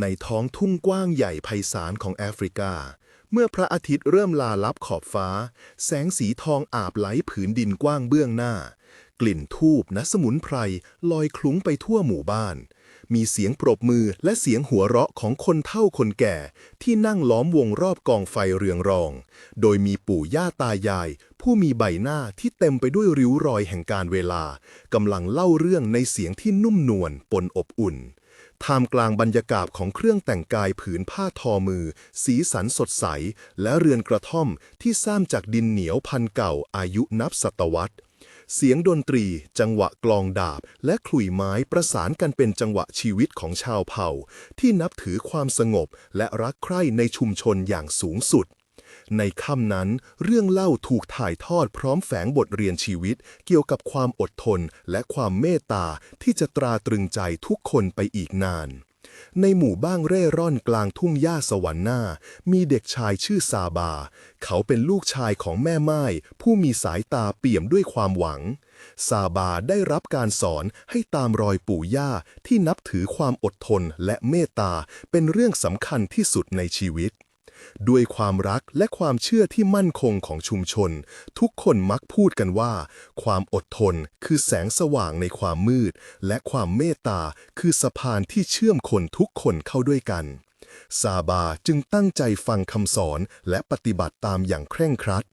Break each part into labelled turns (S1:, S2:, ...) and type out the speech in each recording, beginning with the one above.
S1: ในท้องทุ่งกว้างใหญ่ไพศาลของแอฟริกา เมื่อพระอาทิตย์เริ่มลาลับขอบฟ้า แสงสีทองอาบไหลผืนดินกว้างเบื้องหน้า กลิ่นทูบและสมุนไพรลอยคลุ้งไปทั่วหมู่บ้าน มีเสียงปรบมือและเสียงหัวเราะของคนเฒ่าคนแก่ ที่นั่งล้อมวงรอบกองไฟเรืองรอง โดยมีปู่ย่าตายาย ผู้มีใบหน้าที่เต็มไปด้วยริ้วรอยแห่งการเวลากำลังเล่าเรื่องในเสียงที่นุ่มนวลปนอบอุ่น ท่ามกลางบรรยากาศของเครื่องแต่งกายผืนผ้าทอมือ สีสันสดใส และเรือนกระท่อมที่สร้างจากดินเหนียวพันเก่าอายุนับศตวรรษ เสียงดนตรี จังหวะกลองดาบ และขลุ่ยไม้ประสานกันเป็นจังหวะชีวิตของชาวเผ่า ที่นับถือความสงบและรักใคร่ในชุมชนอย่างสูงสุด ในค่ำนั้น เรื่องเล่าถูกถ่ายทอดพร้อมแฝงบทเรียนชีวิต เกี่ยวกับความอดทนและความเมตตาที่จะตราตรึงใจทุกคนไปอีกนาน ในหมู่บ้านเร่ร่อนกลางทุ่งหญ้าสวรรค์หน้า มีเด็กชายชื่อซาบา เขาเป็นลูกชายของแม่ไม้ผู้มีสายตาเปี่ยมด้วยความหวังซาบาได้รับการสอนให้ตามรอยปู่ย่าที่นับถือความอดทนและเมตตาเป็นเรื่องสำคัญที่สุดในชีวิต ด้วยความรักและความเชื่อที่มั่นคงของชุมชน ทุกคนมักพูดกันว่า ความอดทนคือแสงสว่างในความมืด และความเมตตาคือสะพานที่เชื่อมคนทุกคนเข้าด้วยกัน ซาบาจึงตั้งใจฟังคำสอนและปฏิบัติตามอย่างเคร่งครัด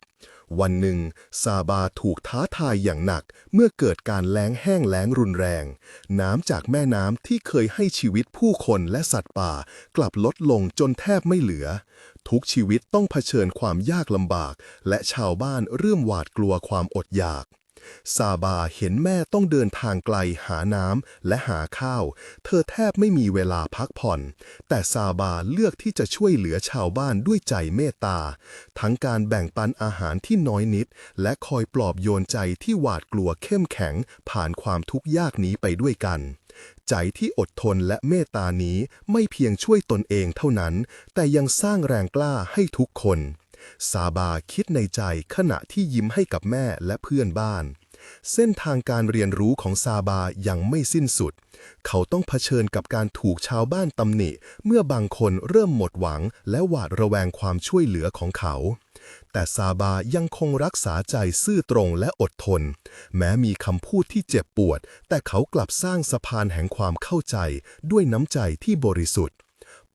S1: วันหนึ่ง ซาบาถูกท้าทายอย่างหนักเมื่อเกิดการแล้งแห้งแล้งรุนแรง น้ำจากแม่น้ำที่เคยให้ชีวิตผู้คนและสัตว์ป่า กลับลดลงจนแทบไม่เหลือ ทุกชีวิตต้องเผชิญความยากลำบาก และชาวบ้านเริ่มหวาดกลัวความอดอยาก ซาบาเห็นแม่ต้องเดินทางไกลหาน้ำและหาข้าว เธอแทบไม่มีเวลาพักผ่อน แต่ซาบาเลือกที่จะช่วยเหลือชาวบ้านด้วยใจเมตตา ทั้งการแบ่งปันอาหารที่น้อยนิด และคอยปลอบโยนใจที่หวาดกลัวเข้มแข็ง ผ่านความทุกข์ยากนี้ไปด้วยกันใจที่อดทนและเมตตานี้ไม่เพียงช่วยตนเองเท่านั้น แต่ยังสร้างแรงกล้าให้ทุกคน ซาบาคิดในใจขณะที่ยิ้มให้กับแม่และเพื่อนบ้าน เส้นทางการเรียนรู้ของซาบายังไม่สิ้นสุด เขาต้องเผชิญกับการถูกชาวบ้านตำหนิ เมื่อบางคนเริ่มหมดหวังและหวาดระแวงความช่วยเหลือของเขาแต่ซาบายังคงรักษาใจซื่อตรงและอดทน แม้มีคำพูดที่เจ็บปวด แต่เขากลับสร้างสะพานแห่งความเข้าใจด้วยน้ำใจที่บริสุทธิ์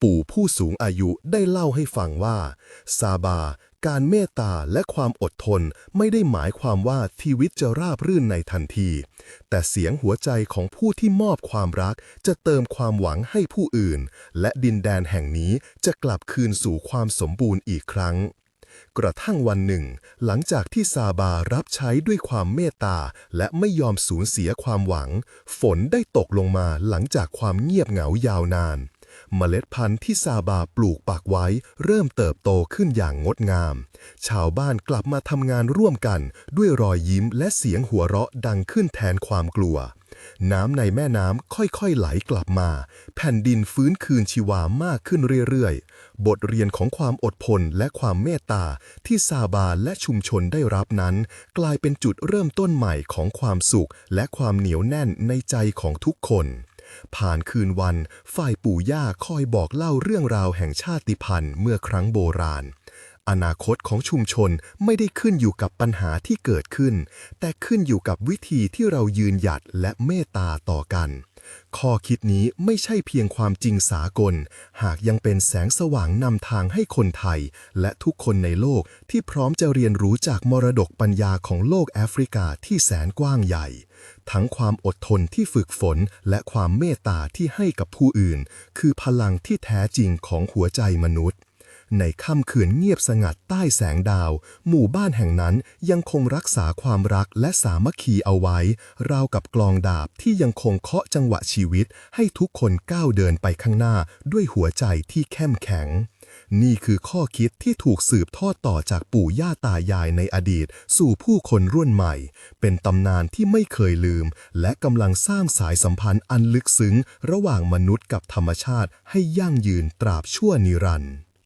S1: ปู่ผู้สูงอายุได้เล่าให้ฟังว่า ซาบา การเมตตาและความอดทนไม่ได้หมายความว่าชีวิตจะราบรื่นในทันที แต่เสียงหัวใจของผู้ที่มอบความรักจะเติมความหวังให้ผู้อื่น และดินแดนแห่งนี้จะกลับคืนสู่ความสมบูรณ์อีกครั้งกระทั่งวันหนึ่ง หลังจากที่ซาบารับใช้ด้วยความเมตตา และไม่ยอมสูญเสียความหวัง ฝนได้ตกลงมาหลังจากความเงียบเหงายาวนาน เมล็ดพันธุ์ที่ซาบาปลูกปักไว้ เริ่มเติบโตขึ้นอย่างงดงาม ชาวบ้านกลับมาทำงานร่วมกัน ด้วยรอยยิ้มและเสียงหัวเราะดังขึ้นแทนความกลัว น้ำในแม่น้ำค่อยๆไหลกลับมา แผ่นดินฟื้นคืนชีวามากขึ้นเรื่อยๆ บทเรียนของความอดทนและความเมตตาที่ซาบาและชุมชนได้รับนั้น กลายเป็นจุดเริ่มต้นใหม่ของความสุขและความเหนียวแน่นในใจของทุกคน ผ่านคืนวัน ฝ่ายปู่ย่าคอยบอกเล่าเรื่องราวแห่งชาติพันธุ์เมื่อครั้งโบราณ อนาคตของชุมชนไม่ได้ขึ้นอยู่กับปัญหาที่เกิดขึ้น แต่ขึ้นอยู่กับวิธีที่เรายืนหยัดและเมตตาต่อกัน ข้อคิดนี้ไม่ใช่เพียงความจริงสากล หากยังเป็นแสงสว่างนำทางให้คนไทย และทุกคนในโลกที่พร้อมจะเรียนรู้จากมรดกปัญญาของโลกแอฟริกาที่แสนกว้างใหญ่ ทั้งความอดทนที่ฝึกฝนและความเมตตาที่ให้กับผู้อื่น คือพลังที่แท้จริงของหัวใจมนุษย์ ในค่ำคืนเงียบสงัดใต้แสงดาว หมู่บ้านแห่งนั้นยังคงรักษาความรักและสามัคคีเอาไว้ ราวกับกลองดาบที่ยังคงเคาะจังหวะชีวิต ให้ทุกคนก้าวเดินไปข้างหน้าด้วยหัวใจที่เข้มแข็ง นี่คือข้อคิดที่ถูกสืบทอดต่อจากปู่ย่าตายายในอดีต สู่ผู้คนรุ่นใหม่ เป็นตำนานที่ไม่เคยลืม และกำลังสร้างสายสัมพันธ์อันลึกซึ้ง ระหว่างมนุษย์กับธรรมชาติให้ยั่งยืนตราบชั่วนิรันดร์